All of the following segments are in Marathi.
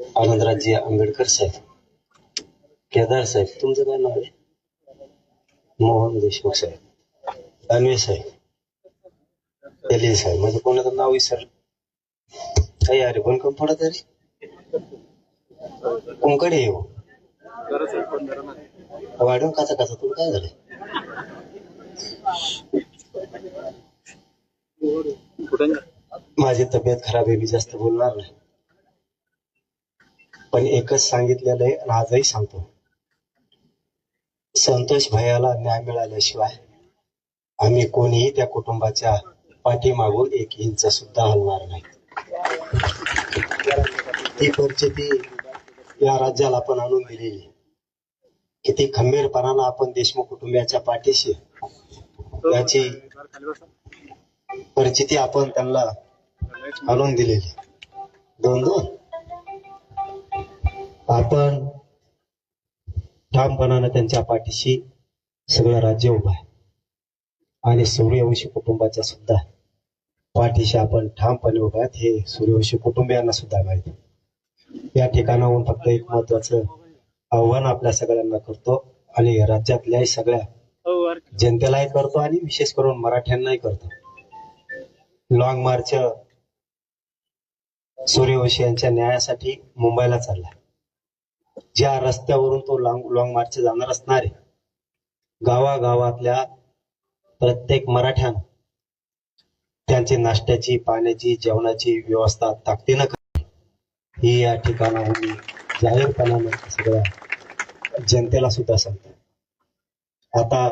आनंदराजी आंबेडकर साहेब केदार साहेब तुमचं काय नाव आहे? मोहन देशमुख साहेब अन्वे साहेब एलिय साहेब म्हणजे कोणाचं नाव विसरलं. काही अरे कोण कोण पडत अरे कोणकडे येऊ हो? वाढून काचा काचा तुला काय झालं? माझी तब्येत खराब आहे मी जास्त बोलणार नाही. पण एकच सांगितलेलं आहे आणि आजही सांगतो. संतोष भैयाला न्याय मिळाल्याशिवाय आम्ही कोणीही त्या कुटुंबाच्या पाठीमागून एक इंच सुद्धा हलणार नाही. ती परिस्थिती या राज्याला आपण आणून दिलेली. किती खंबीरपणानं आपण देशमुख कुटुंबियाच्या पाठीशी याची परिस्थिती आपण त्यांना आणून दिलेली. दोन दोन आपण ठामपणानं त्यांच्या पाठीशी सगळं राज्य उभं आहे. आणि सूर्यवंशी कुटुंबाच्या सुद्धा पाठीशी आपण ठामपणे उभा आहेत हे सूर्यवंशी कुटुंबियांना सुद्धा माहिती या ठिकाणाहून फक्त एक महत्वाचं आव्हान आपल्या सगळ्यांना करतो आणि राज्यातल्याही सगळ्या जनतेलाही करतो आणि विशेष करून मराठ्यांनाही करतो. लॉंग मार्च सूर्यवंशी यांच्या न्यायासाठी मुंबईला चाललाय. ज्या रस्त्यावरून तो लॉंग लॉंग मार्च जाणार असणार आहे गावागावातल्या प्रत्येक मराठ्यानं त्यांची नाश्त्याची पाण्याची जेवणाची व्यवस्था ताकदीनं करावी. ही या ठिकाणाहून मी सगळ्या जनतेला सुद्धा सांगतो आता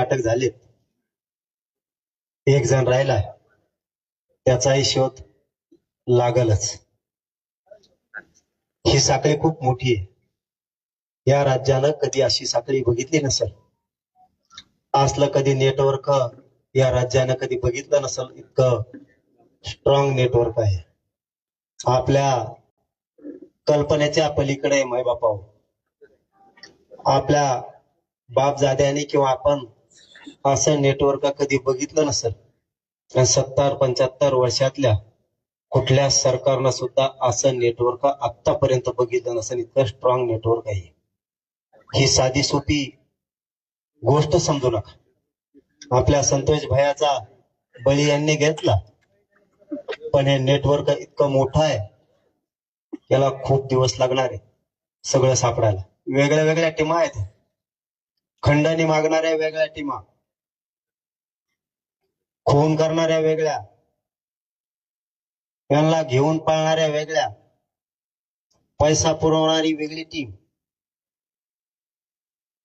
अटक झालेत. एक जण राहिला त्याचाही शोध लागलच. ही साखळी खूप मोठी आहे. या राज्यानं कधी अशी साखळी बघितली नसेल? असलं कधी नेटवर्क या राज्यानं कधी बघितलं नसेल इतकं स्ट्रॉंग नेटवर्क आहे. आपल्या कल्पनेच्या पलीकडे माय बापा आपल्या बापजाद्याने किंवा आपण असं नेटवर्क कधी बघितलं नसेल? सत्तर पंच्याहत्तर वर्षातल्या कुठल्या सरकारनं सुद्धा असं नेटवर्क आतापर्यंत बघितलं नसेल इतकं स्ट्रॉंग नेटवर्क आहे. ही साधी सोपी गोष्ट समजू नका. आपल्या संतोष भयाचा बळी यांनी घेतला पण हे नेटवर्क इतकं मोठं आहे याला खूप दिवस लागणार आहे सगळं सापडायला. वेगळ्या वेगळ्या टीमा आहेत. खंडणी मागणाऱ्या वेगळ्या टीमा खून करणाऱ्या वेगळ्या यांना घेऊन पळणाऱ्या वेगळ्या पैसा पुरवणारी वेगळी टीम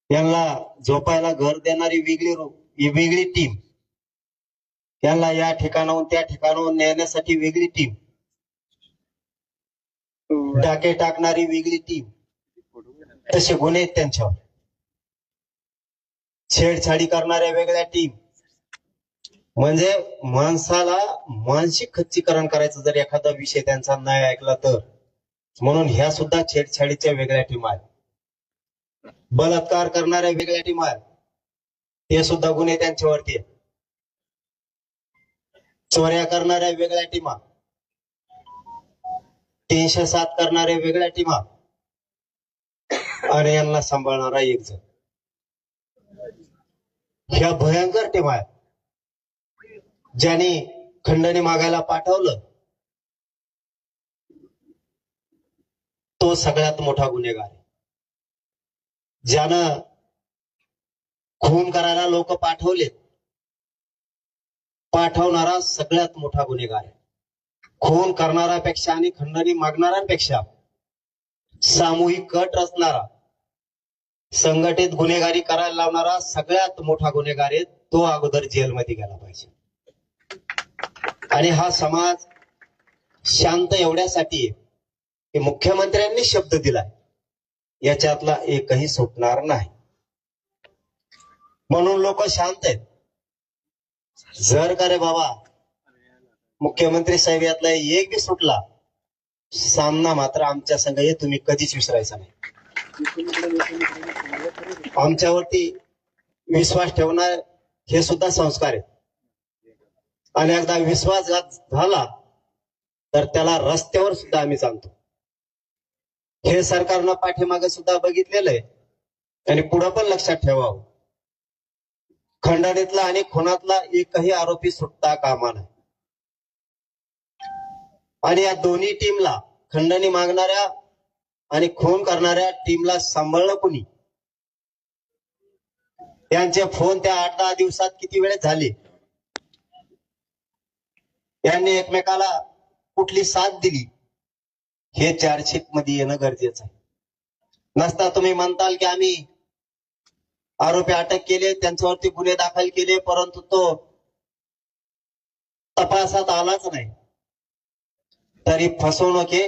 यांना झोपायला घर देणारी वेगळी वेगळी टीम यांना या ठिकाणाहून त्या ठिकाणाहून नेण्यासाठी वेगळी टीम डाके टाकणारी वेगळी टीम तसे गुन्हे आहेत त्यांच्यावर. छेडछाडी करणाऱ्या वेगळ्या टीम म्हणजे माणसाला मानसिक खच्चीकरण करायचं जर एखादा विषय त्यांचा नाही ऐकला तर. म्हणून ह्या सुद्धा छेडछाडीच्या वेगळ्या टीम आहेत. बलात्कार करणाऱ्या वेगळ्या टीम आहेत. ते सुद्धा गुन्हे त्यांच्यावरती चोऱ्या करणाऱ्या वेगळ्या टीमा तीनशे सात करणाऱ्या वेगळ्या टीमा आणि यांना सांभाळणारा एक जण. ह्या भयंकर टीमा आहेत. ज्याने खंडणी मागायला पाठवलं तो सगळ्यात मोठा गुन्हेगार आहे. ज्यानं खून करायला लोक पाठवलेत पाठवणारा सगळ्यात मोठा गुन्हेगार आहे. खून करणाऱ्यापेक्षा आणि खंडणी मागणाऱ्यांपेक्षा सामूहिक कट रचणारा संघटित गुन्हेगारी करायला लावणारा सगळ्यात मोठा गुन्हेगार आहे तो अगोदर जेलमध्ये गेला पाहिजे. आणि हा समाज शांत एवढ्यासाठी आहे की मुख्यमंत्र्यांनी शब्द दिलाय याच्यातला एकही सुटणार नाही. म्हणून लोक शांत आहेत. जर का रे बाबा मुख्यमंत्री साहेब यातला एक बी सुटला सामना मात्र आमच्या संघ हे तुम्ही कधीच विसरायचा नाही. आमच्यावरती विश्वास ठेवणार हे सुद्धा संस्कार आहेत. आणि एकदा विश्वासघात झाला तर त्याला रस्त्यावर सुद्धा आम्ही सांगतो हे सरकारनं पाठीमागे सुद्धा बघितलेलं आहे. आणि पुढं पण लक्षात ठेवावं. खंडणीतला आणि खुनातला एकही आरोपी सुटता कामा नाही आणि या दोन्ही टीमला खंडणी मागणाऱ्या आणि खून करणाऱ्या टीमला सांभाळलं कुणी? त्यांचे फोन त्या आठ दहा दिवसात किती वेळेस झाले? यांनी एकमेकाला कुठली साथ दिली हे चार्जशीटमध्ये येणं गरजेचं आहे. नसता तुम्ही म्हणताल की आम्ही आरोपी अटक केले त्यांच्यावरती गुन्हे दाखल केले परंतु तो तपासात आलाच नाही. तरी फसवणूक हे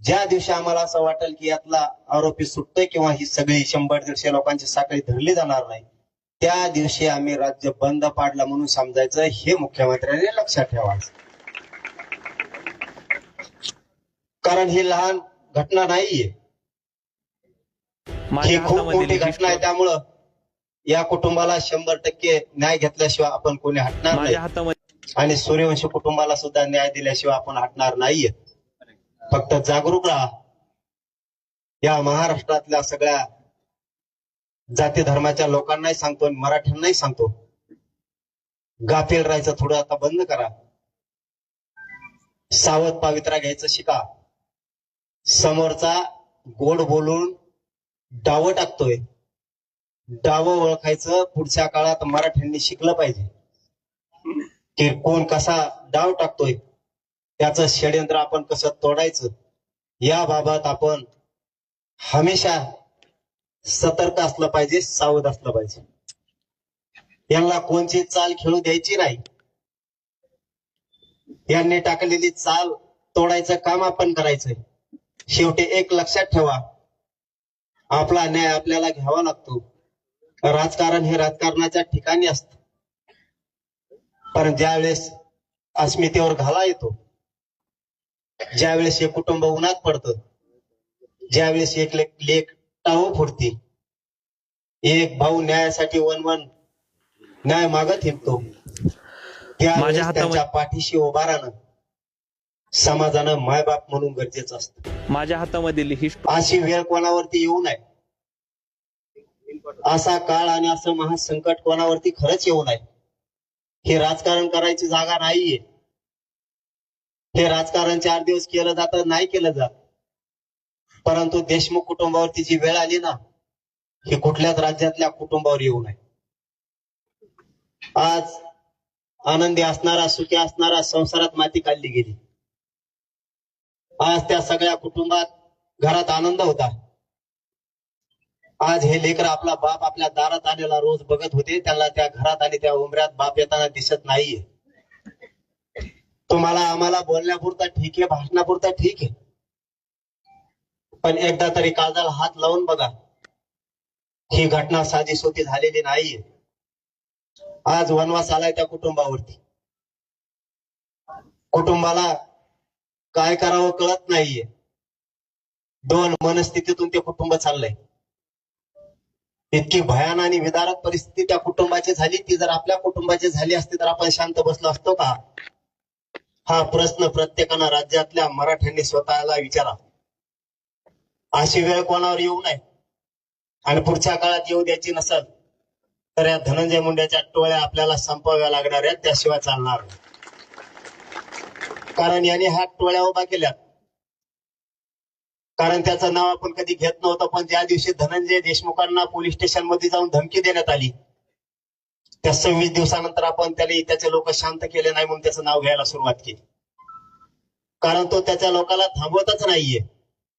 ज्या दिवशी आम्हाला असं वाटेल की यातला आरोपी सुटतोय किंवा ही सगळी शंभर दीडशे लोकांची साखळी धरली जाणार नाही त्या दिवशी आम्ही राज्य बंद पाडला म्हणून समजायचं हे मुख्यमंत्र्यांनी लक्षात ठेवायचं. कारण ही लहान घटना नाहीये. ही खूप मोठी घटना आहे त्यामुळं या कुटुंबाला शंभर टक्के न्याय घेतल्याशिवाय आपण कोणी हटणार नाही. आणि सूर्यवंशी कुटुंबाला सुद्धा न्याय दिल्याशिवाय आपण हटणार नाहीये. फक्त जागरूक राहा. या महाराष्ट्रातल्या सगळ्या जाती धर्माच्या लोकांनाही सांगतो आणि मराठ्यांनाही सांगतो. गाफील राहायचं थोडं आता बंद करा. सावध पावित्रा घ्यायचं शिका. समोरचा गोड बोलून डावं टाकतोय. डावं ओळखायचं पुढच्या काळात मराठ्यांनी शिकलं पाहिजे. की कोण कसा डाव टाकतोय त्याचं षडयंत्र आपण कसं तोडायचं याबाबत आपण हमेशा सतर्क असलं पाहिजे सावध असलं पाहिजे. यांना कोणची चाल खेळू द्यायची नाही. यांनी टाकलेली चाल तोडायचं काम आपण करायचंय. शेवटी एक लक्षात ठेवा. आपला न्याय आपल्याला घ्यावा लागतो. राजकारण हे राजकारणाच्या ठिकाणी असत. पण ज्यावेळेस अस्मितेवर घाला येतो ज्यावेळेस हे कुटुंब उन्हात पडतं ज्यावेळेस एक लेक टाळू फुटते एक भाऊ न्यायासाठी वन वन न्याय मागत हिंडतो त्यावेळेस त्यांच्या पाठीशी उभा राहणं समाजानं मायबाप म्हणून गरजेचं असतं. माझ्या हातामधील ही अशी वेळ कोणावरती येऊ नये. असा काळ आणि असं महासंकट कोणावरती खरंच येऊ नये. हे राजकारण करायची जागा नाहीये. हे राजकारण चार दिवस केलं जातं नाही केलं जात. परंतु देशमुख कुटुंबावरती जी वेळ आली ना ही कुठल्याच राज्यातल्या कुटुंबावर येऊ नये. आज आनंदी असणारा सुखी असणारा संसारात माती काढली गेली. आज त्या सगळ्या कुटुंबात घरात आनंद होता. आज हे लेकर आपला बाप आपल्या दारात आलेला रोज बघत होते. त्याला त्या घरात आणि त्या उमऱ्यात बाप येताना दिसत नाहीये. तुम्हाला आम्हाला बोलण्यापुरता ठीक आहे भाषणापुरता ठीक आहे. पण एकदा तरी काळजाला हात लावून बघा. ही घटना साधी सोपी झालेली नाहीये. आज वनवास आलाय त्या कुटुंबावरती. कुटुंबाला काय करावं कळत नाहीये. दोन मनस्थितीतून ते कुटुंब चाललंय. इतकी भयान आणि विदारक परिस्थिती त्या कुटुंबाची झाली. ती जर आपल्या कुटुंबाची झाली असती तर आपण शांत बसलो असतो का? हा प्रश्न प्रत्येकानं राज्यातल्या मराठ्यांनी स्वतःला विचारा. अशी वेळ कोणावर येऊ नये. आणि पुढच्या काळात येऊ द्यायची नसल तर या धनंजय मुंड्याच्या टोळ्या आपल्याला संपवाव्या लागणार आहेत. त्याशिवाय चालणार नाही. कारण याने हा टोळ्या उभा केल्या. कारण त्याचं नाव आपण कधी घेत नव्हतं पण ज्या दिवशी धनंजय देशमुखांना पोलीस स्टेशनमध्ये जाऊन धमकी देण्यात आली त्या सव्वीस दिवसानंतर आपण त्याने त्याचे लोक शांत केले नाही म्हणून त्याचं नाव घ्यायला सुरुवात केली. कारण तो त्याच्या लोकांना थांबवतच नाहीये.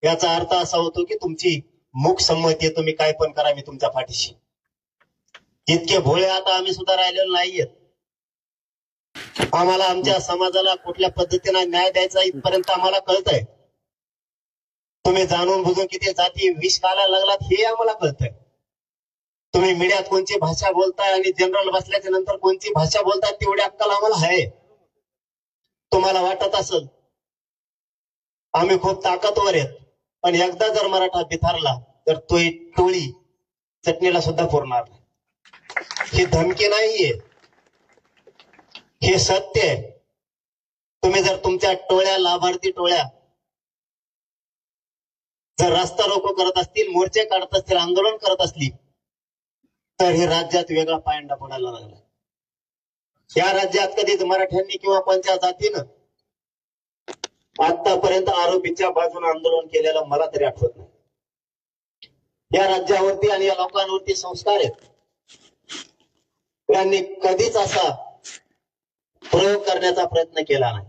याचा अर्थ असा होतो की तुमची मुख संमती आहे तुम्ही काय पण करा मी तुमच्या पाठीशी. इतके भोळे आता आम्ही सुद्धा राहिलेलो नाहीयेत. आम्हाला आमच्या समाजाला कुठल्या पद्धतीने न्याय द्यायचा इथपर्यंत आम्हाला कळत आहे तुम्ही जाणून बुजून किती जाती विष खायला लागलात हे आम्हाला कळतंय. तुम्ही मीडियात कोणची भाषा बोलताय आणि जनरल बसल्याच्या नंतर कोणती भाषा बोलताय तेवढी अक्कल आम्हाला आहे. तुम्हाला वाटत असेल आम्ही खूप ताकदवर आहेत. पण एकदा जर मराठा बिथारला तर तो टोळी चटणीला सुद्धा पुरणार ही धमकी नाहीये. हे सत्य आहे. तुम्ही जर तुमच्या टोळ्या लाभार्थी टोळ्या जर रस्ता रोको करत असतील मोर्चे काढत असतील आंदोलन करत असली तर हे राज्यात वेगळा पायंडा पडायला लागला या राज्यात कधीच मराठ्यांनी किंवा कोणत्या जातीनं आतापर्यंत आरोपीच्या बाजूने आंदोलन केलेलं मला तरी आठवत नाही. या राज्यावरती आणि या लोकांवरती संस्कार आहेत. त्यांनी कधीच असा प्रयोग करण्याचा प्रयत्न केला नाही.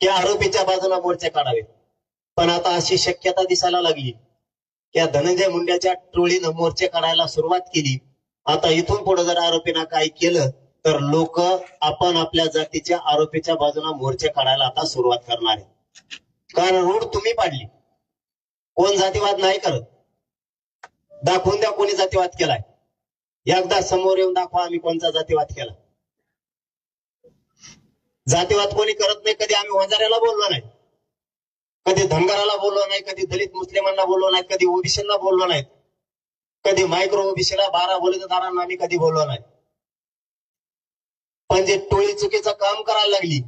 की आरोपीच्या बाजूला मोर्चे काढावे. पण आता अशी शक्यता दिसायला लागली. या धनंजय मुंड्याच्या टोळीनं मोर्चे काढायला सुरुवात केली. आता इथून पुढे जर आरोपीनं काही केलं तर लोक आपण आपल्या जातीच्या आरोपीच्या बाजूला मोर्चे काढायला आता सुरुवात करणार आहे. कारण रूढ तुम्ही पाडली. कोण जातीवाद नाही करत. दाखवून द्या कोणी जातीवाद केलाय. एकदा समोर येऊन दाखवा आम्ही कोणता जातीवाद केला. जातीवाद कोणी करत नाही कधी आम्ही वंजाऱ्याला बोललो नाही. कधी धनगराला बोललो नाही कधी दलित मुस्लिमांना बोललो नाही कधी ओबीसीला बोललो नाही. कधी मायक्रो ओबीसीला बारा बोलतदारांना आम्ही कधी बोललो नाही. पण जे टोळी चुकीचं काम करायला लागली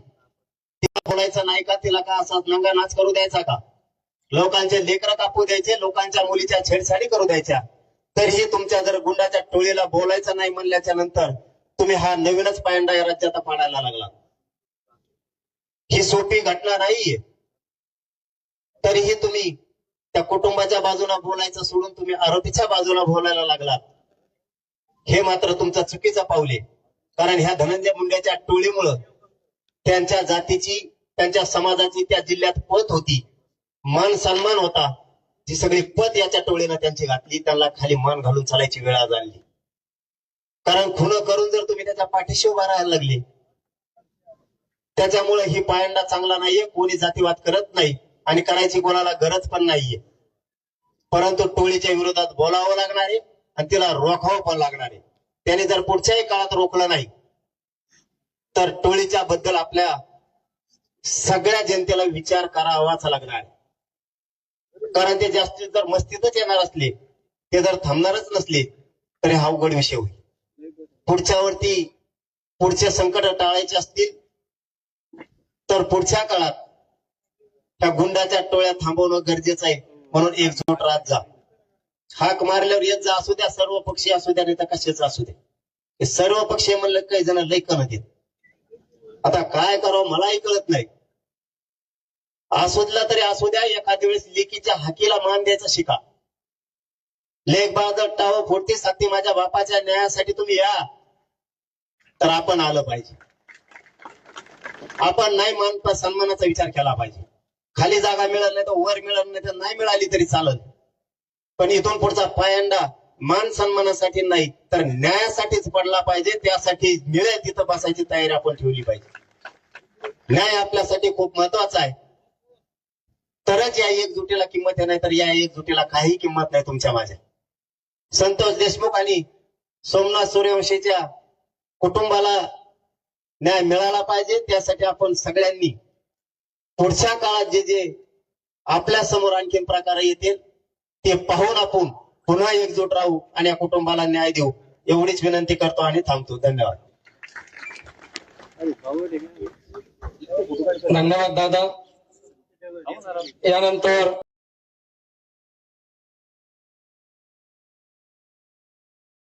तिला बोलायचं नाही का? तिला का असा नंगा नाच करू द्यायचा का? लोकांचे लेकर कापू द्यायचे लोकांच्या मुलीच्या छेडछाडी करू द्यायच्या. तरीही तुमच्या जर गुंडाच्या टोळीला बोलायचं नाही म्हणल्याच्या नंतर तुम्ही हा नवीनच पायंडा या राज्यात पाडायला लागला. ही सोपी घटना नाहीये. तरीही तुम्ही त्या कुटुंबाच्या बाजूला बोलायचं सोडून तुम्ही आरोपीच्या बाजूला बोलायला लागलात. हे मात्र तुमचं चुकीचं पावले कारण ह्या धनंजय मुंड्याच्या टोळीमुळं त्यांच्या जातीची त्यांच्या समाजाची त्या जिल्ह्यात पत होती. मान सन्मान होता. जी सगळी पत याच्या टोळीनं त्यांची घातली. त्यांना खाली मान घालून चालायची वेळ आज आणली कारण खुणं करून जर तुम्ही त्याच्या पाठीशी उभा राहायला लागले त्याच्यामुळे ही पायंडा चांगला नाहीये कोणी जातीवाद करत नाही आणि करायची कोणाला गरज पण नाहीये. परंतु टोळीच्या विरोधात बोलावं लागणार आहे आणि तिला रोखावं पण लागणार आहे. त्याने जर पुढच्याही काळात रोखलं नाही तर टोळीच्या बद्दल आपल्या सगळ्या जनतेला विचार करावाच लागणार आहे. कारण ते जास्तीत जर मस्तीतच येणार असले ते जर थांबणारच नसले तरी हा अवघड विषय होईल. पुढच्यावरती पुढचे संकट टाळायचे असतील तर पुढच्या काळात त्या गुंडाच्या टोळ्या थांबवणं गरजेचं आहे. म्हणून एकजूट राहत जा. हाक मारल्यावर येत जा असू द्या. सर्व पक्षी असू द्या नाही तर कशाच असू द्या. सर्व पक्षी म्हणलं काही जण लई देत येत आता काय करावं मलाही कळत नाही. असुदला तरी असू द्या एखाद्या वेळेस लेकीच्या हाकीला मान द्यायचा शिका. लेख बहादर टाव फोडती साथी माझ्या बापाच्या न्यायासाठी तुम्ही या. तर आपण आलं पाहिजे. आपण नाही मानता सन्मानाचा विचार केला पाहिजे. खाली जागा मिळत नाही तर वर मिळत नाही तर नाही मिळाली तरी चालत. पण इथून पुढचा पायंडा मान सन्मानासाठी नाही तर न्यायासाठीच पडला पाहिजे. त्यासाठी मिळेल तिथं बसायची तयारी आपण ठेवली पाहिजे. न्याय आपल्यासाठी खूप महत्त्वाचा आहे. तरच या एकजुटीला किंमत आहे नाही तर या एकजुटीला काही किंमत नाही तुमच्या माझ्या संतोष देशमुख आणि सोमनाथ सूर्यवंशीच्या कुटुंबाला न्याय मिळाला पाहिजे त्यासाठी आपण सगळ्यांनी पुढच्या काळात जे जे आपल्यासमोर आणखीन प्रकार येतील ते पाहून आपण पुन्हा एकजूट राहू आणि या कुटुंबाला न्याय देऊ एवढीच विनंती करतो आणि थांबतो. धन्यवाद. धन्यवाद दादा. यानंतर